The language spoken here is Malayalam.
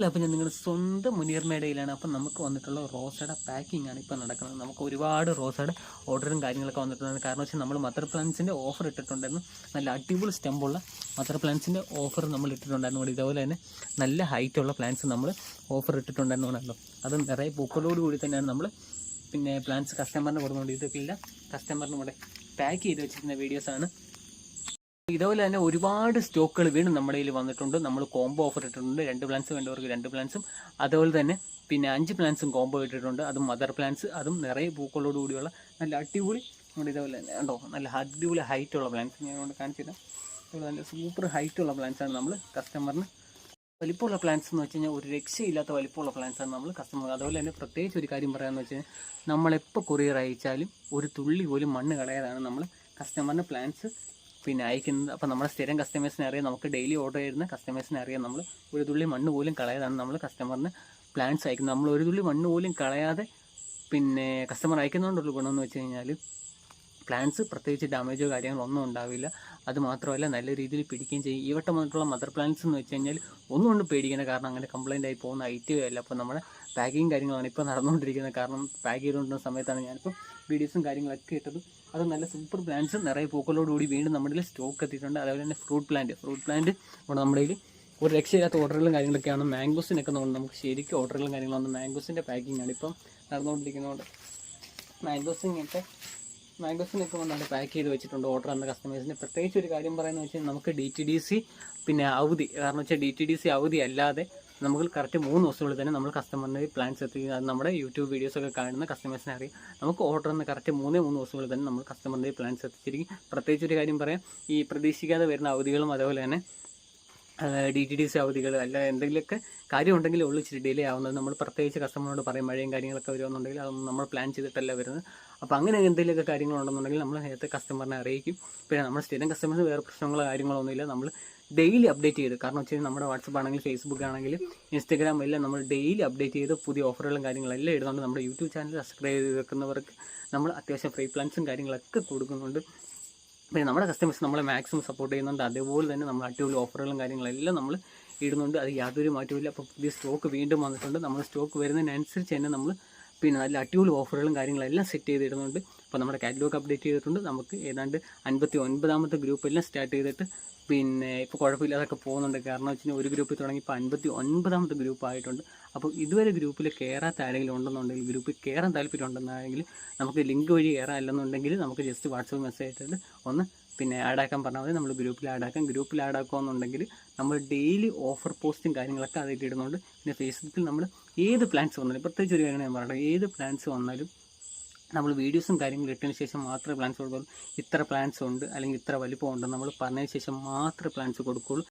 അപ്പം ഞാൻ നിങ്ങളുടെ സ്വന്തം മുനീർമേടയിലാണ് അപ്പം നമുക്ക് വന്നിട്ടുള്ള റോസയുടെ പാക്കിംഗ് ആണ് ഇപ്പം നടക്കുന്നത്. നമുക്ക് ഒരുപാട് റോസയുടെ ഓർഡറും കാര്യങ്ങളൊക്കെ വന്നിട്ടുണ്ട് കാരണം വെച്ചാൽ നമ്മൾ മദർ പ്ലാന്റ്സിന്റെ ഓഫർ ഇട്ടിട്ടുണ്ടായിരുന്നു. നല്ല അടിപൊളി സ്റ്റെമ്പുള്ള മദർ പ്ലാന്റ്സിന്റെ ഓഫർ നമ്മൾ ഇട്ടിട്ടുണ്ടായിരുന്നു. ഇവിടെ ഇതുപോലെ തന്നെ നല്ല ഹൈറ്റുള്ള പ്ലാന്റ്സ് നമ്മൾ ഓഫർ ഇട്ടിട്ടുണ്ടായിരുന്നുണ്ടല്ലോ അത് നിറയെ പൂക്കളോട് കൂടി തന്നെയാണ് നമ്മൾ പിന്നെ പ്ലാന്റ്സ് കസ്റ്റമറിന് കൊടുക്കുന്നുണ്ട് ഇതൊക്കെ ഇല്ല കസ്റ്റമറിന് ഇവിടെ പാക്ക് ചെയ്ത് വെച്ചിരിക്കുന്ന വീഡിയോസാണ് ഇതുപോലെ തന്നെ ഒരുപാട് സ്റ്റോക്കുകൾ വീണ്ടും നമ്മുടെ കയ്യിൽ വന്നിട്ടുണ്ട്. നമ്മൾ കോംബോ ഓഫർ ഇട്ടിട്ടുണ്ട്. രണ്ട് പ്ലാൻസ് വേണ്ടവർക്ക് രണ്ട് പ്ലാൻസും അതുപോലെ തന്നെ പിന്നെ അഞ്ച് പ്ലാൻസും കോംബോ ഇട്ടിട്ടുണ്ട്. അതും മദർ പ്ലാൻസ് അതും നിറയെ പൂക്കളോട് കൂടിയുള്ള നല്ല അടിപൊളി നമ്മുടെ ഇതുപോലെ തന്നെ ഉണ്ടോ നല്ല അടിപൊളി ഹൈറ്റുള്ള പ്ലാൻസ് ഞാൻ കൊണ്ട് കാണിച്ചില്ല അതുപോലെ നല്ല സൂപ്പർ ഹൈറ്റുള്ള പ്ലാൻസ് ആണ് നമ്മൾ കസ്റ്റമറിന് വലിപ്പമുള്ള പ്ലാൻസ് എന്ന് വെച്ച് കഴിഞ്ഞാൽ ഒരു രക്ഷയില്ലാത്ത വലിപ്പമുള്ള പ്ലാൻസ് ആണ് നമ്മൾ കസ്റ്റമർ അതുപോലെ തന്നെ പ്രത്യേകിച്ച് ഒരു കാര്യം പറയാമെന്ന് വെച്ച് കഴിഞ്ഞാൽ നമ്മളെപ്പോൾ കൊറിയർ അയച്ചാലും ഒരു തുള്ളി പോലും മണ്ണ് കളയാതാണ് നമ്മൾ കസ്റ്റമറിന് പ്ലാൻസ് പിന്നെ അയക്കുന്നത് അപ്പോൾ നമ്മുടെ സ്ഥിരം കസ്റ്റമേഴ്സിനെ അറിയാം നമുക്ക് ഡെയിലി ഓർഡർ ചെയ്യുന്ന കസ്റ്റമേഴ്സിനെ അറിയാം നമ്മൾ ഒരു തുള്ളി മണ്ണ് പോലും കളയാതാണ് നമ്മൾ കസ്റ്റമറിന് പ്ലാൻസ് അയക്കുന്നത്. നമ്മൾ ഒരു തുള്ളി മണ്ണ് പോലും കളയാതെ പിന്നെ കസ്റ്റമർ അയക്കുന്നതുകൊണ്ടുള്ള ഗുണമെന്ന് വെച്ച് കഴിഞ്ഞാൽ പ്ലാന്റ്സ് പ്രത്യേകിച്ച് ഡാമേജോ കാര്യങ്ങളോ ഒന്നും ഉണ്ടാവില്ല. അത് മാത്രമല്ല നല്ല രീതിയിൽ പിടിക്കുകയും ചെയ്യും. ഈ വട്ടം വന്നിട്ടുള്ള മദർ പ്ലാന്റ്സ് എന്ന് വെച്ച് കഴിഞ്ഞാൽ ഒന്നും കൊണ്ട് പേടിക്കേണ്ട കാരണം അങ്ങനെ കംപ്ലൈന്റ് ആയി പോകുന്ന അല്ല. അപ്പോൾ നമ്മുടെ പാക്കിങ് കാര്യങ്ങളാണ് ഇപ്പോൾ നടന്നുകൊണ്ടിരിക്കുന്നത്. കാരണം പാക്ക് ചെയ്തുകൊണ്ടിരുന്ന സമയത്താണ് ഞാനിപ്പോൾ വീഡിയോസും കാര്യങ്ങളൊക്കെ ഇട്ടത്. അത് നല്ല സൂപ്പർ പ്ലാന്റ്സ് നിറയെ പൂക്കളോടുകൂടി വീണ്ടും നമ്മുടെ സ്റ്റോക്ക് എത്തിയിട്ടുണ്ട്. അതേപോലെ തന്നെ ഫ്രൂട്ട് പ്ലാന്റ് ഫ്രൂട്ട് പ്ലാന്റ് ഇവിടെ നമ്മുടെ ഒരു രക്ഷയില്ലാത്ത ഓർഡറുകളും കാര്യങ്ങളൊക്കെയാണ്. മാംഗോസിനൊക്കെ നോക്കുന്നത് നമുക്ക് ശരിക്കും ഓർഡറുകളും കാര്യങ്ങളൊന്നും മാംഗോസിന്റെ പാക്കിംഗ് ആണ് ഇപ്പം നടന്നുകൊണ്ടിരിക്കുന്നതുകൊണ്ട്. മാംഗോസിനൊക്കെ മാംഗോസിനൊക്കെ വന്നാണ് പാക്ക് ചെയ്ത് വെച്ചിട്ടുണ്ട് ഓർഡർ വന്ന കസ്റ്റമേഴ്സിന് പ്രത്യേകിച്ച് ഒരു കാര്യം പറയുന്നത് വെച്ചാൽ നമുക്ക് ഡി ടി ഡി സി പിന്നെ അവധി. കാരണം വെച്ചാൽ ഡി ടി ഡി സി അവധി അല്ലാതെ നമുക്ക് കറക്റ്റ് മൂന്ന് ദിവസത്തിനുള്ളിൽ തന്നെ നമ്മൾ കസ്റ്റമറിന് പ്ലാൻസ് എത്തിക്കുക നമ്മുടെ യൂട്യൂബ് വീഡിയോസ് ഒക്കെ കാണുന്ന കസ്റ്റമേഴ്സിനെ അറിയാം. നമുക്ക് ഓർഡർ എന്ന് കറക്റ്റ് മൂന്നേ മൂന്ന് ദിവസത്തിനുള്ളിൽ തന്നെ നമ്മൾ കസ്റ്റമറിന്റെ പ്ലാൻസ് എത്തിച്ചിരിക്കും പ്രത്യേകിച്ച് ഒരു കാര്യം പറയാം. ഈ പ്രതീക്ഷിക്കാതെ വരുന്ന അവധികളും അതേപോലെ തന്നെ ഡി ടി ഡി സി അവധികൾ അല്ല എന്തെങ്കിലുമൊക്കെ കാര്യമുണ്ടെങ്കിൽ ഉള്ളു ഇച്ചിരി ഡിലേ ആവുന്നത്. നമ്മൾ പ്രത്യേകിച്ച് കസ്റ്റമറിനോട് പറയും മഴയും കാര്യങ്ങളൊക്കെ വരുമെന്നുണ്ടെങ്കിൽ അതൊന്നും നമ്മൾ പ്ലാൻ ചെയ്തിട്ടല്ല വരുന്നത്. അപ്പോൾ അങ്ങനെ എന്തെങ്കിലുമൊക്കെ കാര്യങ്ങളുണ്ടെന്നുണ്ടെങ്കിൽ നമ്മൾ നേരത്തെ കസ്റ്റമറിനെ അറിയിക്കും. പിന്നെ നമ്മൾ സ്ഥിരം കസ്റ്റമേഴ്സ് വേറെ പ്രശ്നങ്ങളോ കാര്യങ്ങളോ ഒന്നുമില്ല. നമ്മൾ ഡെയിലി അപ്ഡേറ്റ് ചെയ്ത്. കാരണം വെച്ചാൽ നമ്മുടെ വാട്സപ്പ് ആണെങ്കിലും ഫേസ്ബുക്ക് ആണെങ്കിലും ഇൻസ്റ്റാഗ്രാം എല്ലാം നമ്മൾ ഡെയിലി അപ്ഡേറ്റ് ചെയ്ത് പുതിയ ഓഫറുകളും കാര്യങ്ങളെല്ലാം ഇടുന്നുണ്ട്. നമ്മുടെ യൂട്യൂബ് ചാനൽ സബ്സ്ക്രൈബ് ചെയ്ത് വെക്കുന്നവർക്ക് നമ്മൾ അത്യാവശ്യം ഫ്രീ പ്ലാൻസും കാര്യങ്ങളൊക്കെ കൊടുക്കുന്നുണ്ട്. പിന്നെ നമ്മുടെ കസ്റ്റമേഴ്സ് നമ്മളെ മാക്സിമം സപ്പോർട്ട് ചെയ്യുന്നുണ്ട്. അതേപോലെ തന്നെ നമ്മൾ അടിപൊളി ഓഫറുകളും കാര്യങ്ങളെല്ലാം നമ്മൾ ഇടുന്നുണ്ട്. അത് യാതൊരു മാറ്റമില്ല അപ്പോൾ പുതിയ സ്റ്റോക്ക് വീണ്ടും വന്നിട്ടുണ്ട്. നമ്മൾ സ്റ്റോക്ക് വരുന്നതിനനുസരിച്ച് തന്നെ നമ്മൾ പിന്നെ നല്ല അടിപൊളി ഓഫറുകളും കാര്യങ്ങളും എല്ലാം സെറ്റ് ചെയ്തിടുന്നുണ്ട്. അപ്പോൾ നമ്മുടെ കാറ്റലോഗ് അപ്ഡേറ്റ് ചെയ്തിട്ടുണ്ട്. നമുക്ക് ഏതാണ്ട് അൻപത്തി ഒൻപതാമത്തെ ഗ്രൂപ്പ് എല്ലാം സ്റ്റാർട്ട് ചെയ്തിട്ട് പിന്നെ ഇപ്പോൾ കുഴപ്പമില്ലാതൊക്കെ പോകുന്നുണ്ട്. കാരണം വെച്ച് കഴിഞ്ഞാൽ ഒരു ഗ്രൂപ്പിൽ തുടങ്ങി ഇപ്പോൾ അൻപത്തി ഒൻപതാമത്തെ ഗ്രൂപ്പ് ആയിട്ടുണ്ട്. അപ്പോൾ ഇതുവരെ ഗ്രൂപ്പിൽ കയറാത്ത ആരെങ്കിലും ഉണ്ടെന്നുണ്ടെങ്കിൽ ഗ്രൂപ്പിൽ കയറാൻ താല്പര്യം ഉണ്ടെന്നാണെങ്കിൽ നമുക്ക് ലിങ്ക് വഴി കയറാൻ അല്ലെന്നുണ്ടെങ്കിൽ നമുക്ക് ജസ്റ്റ് വാട്സപ്പ് മെസ്സേജ് ഇട്ടിട്ട് ഒന്ന് പിന്നെ ആഡ് ആക്കാൻ പറഞ്ഞാൽ മതി നമ്മൾ ഗ്രൂപ്പിൽ ആഡ് ആഡാക്കാം ഗ്രൂപ്പിൽ ആഡ് ആഡാക്കുകയെന്നുണ്ടെങ്കിൽ നമ്മൾ ഡെയിലി ഓഫർ പോസ്റ്റും കാര്യങ്ങളൊക്കെ അതിൽ ഇടുന്നുണ്ട്. പിന്നെ ഫേസ്ബുക്കിൽ നമ്മൾ ഏത് പ്ലാൻസ് വന്നാലും പ്രത്യേകിച്ച് ഒരു കാര്യം ഞാൻ പറയട്ടെ ഏത് പ്ലാൻസ് വന്നാലും നമ്മൾ വീഡിയോസും കാര്യങ്ങളും ഇട്ടതിന് ശേഷം മാത്രമേ പ്ലാൻസ് കൊടുക്കുള്ളൂ. ഇത്ര പ്ലാൻസ് ഉണ്ട് അല്ലെങ്കിൽ ഇത്ര വലിപ്പം ഉണ്ട് നമ്മൾ പറഞ്ഞതിന് ശേഷം മാത്രമേ പ്ലാൻസ് കൊടുക്കുകയുള്ളൂ